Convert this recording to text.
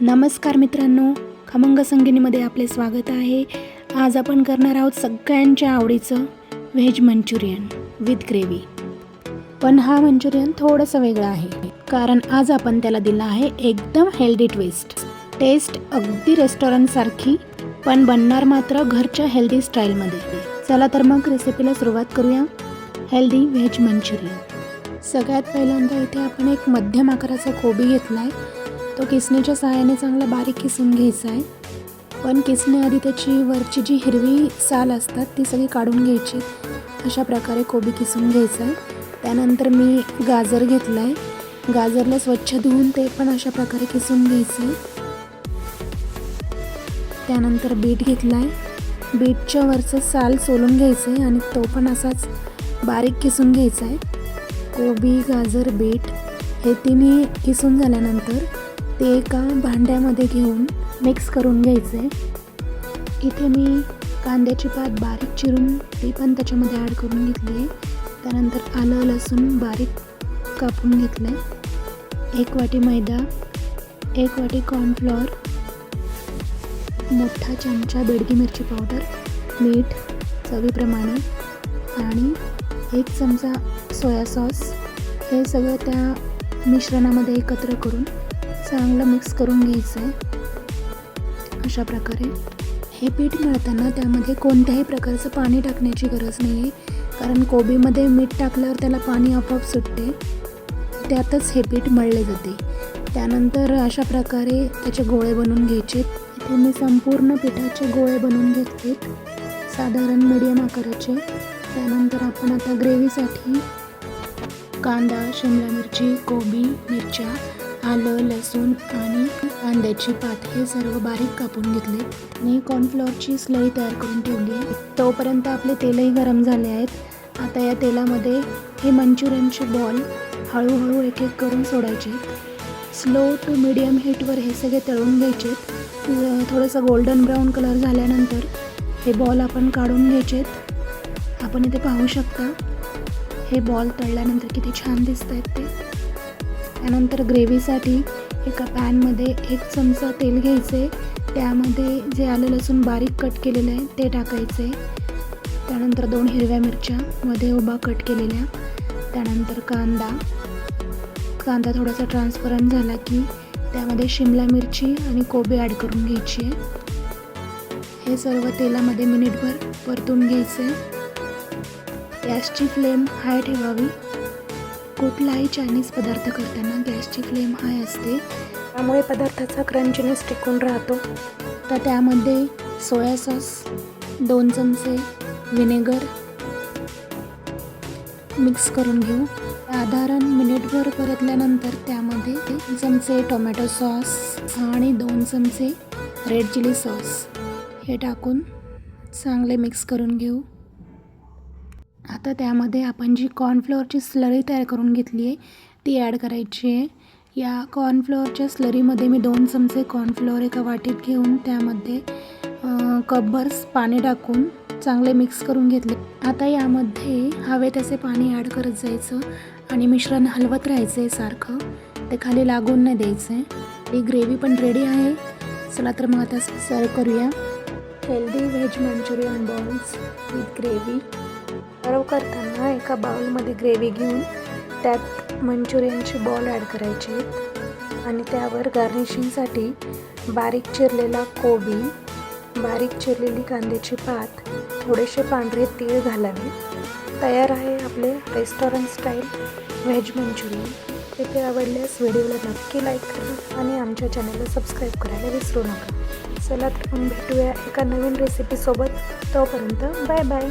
नमस्कार मित्रांनो खमंग संगिनीमध्ये आपले स्वागत आहे. आज आपण करणार आहोत सगळ्यांच्या आवडीचं व्हेज मंचुरियन विथ ग्रेव्ही पण हा मंचुरियन थोडंसं वेगळं आहे कारण आज आपण त्याला दिला आहे एकदम हेल्दी ट्विस्ट टेस्ट अगदी रेस्टॉरंटसारखी पण बनणार मात्र घरच्या हेल्दी स्टाईलमध्ये चला तर मग रेसिपीला सुरुवात करूया. Healthy veg Manchurian. सगळ्यात पहिल्यांदा इथे आपण एक मध्यम आकाराचा कोबी घेतला आहे तो किसणीच्या सहाय्याने चांगला बारीक किसून घ्यायचा आहे. पण किसण्याआधी त्याची वरची जी हिरवी साल असतात ती सगळी काढून घ्यायची. अशा प्रकारे कोबी किसून घ्यायचा आहे. त्यानंतर मी गाजर घेतलं आहे गाजरला स्वच्छ धुवून ते पण अशा प्रकारे किसून घ्यायचं. आहे त्यानंतर बीट घेतला आहे बीटच्या वरचं साल सोलून घ्यायचं आहे आणि तो पण असाच बारीक किसून घ्यायचा आहे. कोबी गाजर बीट हे तिन्ही किसून झाल्यानंतर ते एका भांड्यामध्ये घेऊन मिक्स करून घ्यायचे. इथे मी कांद्याची पात बारीक चिरून ती पण त्याच्यामध्ये ॲड करून घेतली त्यानंतर आलं लसूण बारीक कापून घेतलं एक वाटी मैदा एक वाटी कॉर्नफ्लॉर मोठा चमचा बेडगी मिरची पावडर मीठ चवीप्रमाणे आणि एक चमचा सोया सॉस हे सगळं त्या मिश्रणामध्ये एकत्र करून चांगलं मिक्स करून घ्यायचं आहे. अशा प्रकारे. हे पीठ मळताना त्यामध्ये कोणत्याही प्रकारचं पाणी टाकण्याची गरज नाही आहे. कारण कोबीमध्ये मीठ टाकल्यावर त्याला पाणी आपोआप सुटते. त्यातच हे पीठ मळले जाते. त्यानंतर अशा प्रकारे त्याचे गोळे बनवून घ्यायचे. इथे मी संपूर्ण पिठाचे गोळे बनवून घेतले. साधारण मिडियम आकाराचे. त्यानंतर आपण आता ग्रेव्हीसाठी कांदा शिमला मिरची कोबी मिरच्या आलं लसूण आणि कांद्याची पात हे सर्व बारीक कापून घेतले. आणि कॉर्नफ्लॉरची स्लई तयार करून ठेवली आहे. तोपर्यंत आपले तेलही गरम झाले आहेत. आता या तेलामध्ये हे मंचुरियनचे बॉल हळूहळू एक एक करून सोडायचे. स्लो टू मिडियम हीटवर हे सगळे तळून घ्यायचे. थोडंसं गोल्डन ब्राऊन कलर झाल्यानंतर हे बॉल आपण काढून घ्यायचेत आपण इथे पाहू शकता हे बॉल तळल्यानंतर किती छान दिसत आहेत ते. त्यानंतर ग्रेव्हीसाठी एका पॅनमध्ये एक चमचा तेल घ्यायचे. त्यामध्ये जे आलं लसूण बारीक कट केलेलं आहे ते टाकायचे. त्यानंतर दोन हिरव्या मिरच्या मध्ये उभा कट केलेल्या. त्यानंतर कांदा. कांदा थोडासा ट्रान्सपरंट झाला की त्यामध्ये शिमला मिरची आणि कोबी ॲड करून घ्यायची आहे. हे सर्व तेलामध्ये मिनिटभर परतून घ्यायचे. गॅसची फ्लेम हाय ठेवावी. कुठलाही चायनीज पदार्थ करताना गॅसची फ्लेम हाय असते. त्यामुळे पदार्थाचा क्रंचनेस टिकून राहतो. तर त्यामध्ये सोया सॉस दोन चमचे विनेगर मिक्स करून घेऊ. साधारण मिनिटभर परतल्यानंतर त्यामध्ये तीन चमचे टोमॅटो सॉस आणि दोन चमचे रेड चिली सॉस हे टाकून चांगले मिक्स करून घेऊ. आता त्यामध्ये आपण जी कॉर्नफ्लोअरची स्लरी तयार करून घेतली आहे ती ॲड करायची आहे. या कॉर्नफ्लोअरच्या स्लरीमध्ये मी दोन चमचे कॉर्नफ्लोअर एका वाटीत घेऊन त्यामध्ये कब्बर्स पाणी टाकून चांगले मिक्स करून घेतले. आता यामध्ये हवे तसे पाणी ॲड करत जायचं आणि मिश्रण हलवत राहायचं आहे सारखं. ते खाली लागून नाही द्यायचं आहे ही ग्रेव्ही पण रेडी आहे. चला तर मग आता सर्व करूया. Healthy veg Manchurian balls with gravy सर्व करताना एका बाउलमध्ये ग्रेव्ही घेऊन त्यात मंचुरियनचे बॉल ॲड करायचे आहेत. आणि त्यावर गार्निशिंगसाठी बारीक चिरलेला कोबी बारीक चिरलेली कांद्याची पात थोडेसे पांढरे तीळ घालावे. तयार आहे आपले रेस्टॉरंट स्टाईल व्हेज मंचुरियन. ते आवडल्यास व्हिडिओला नक्की लाईक करा आणि आमच्या चॅनलला सबस्क्राईब करायला विसरू नका. चला तर भेटूया एका नवीन रेसिपीसोबत तोपर्यंत बाय बाय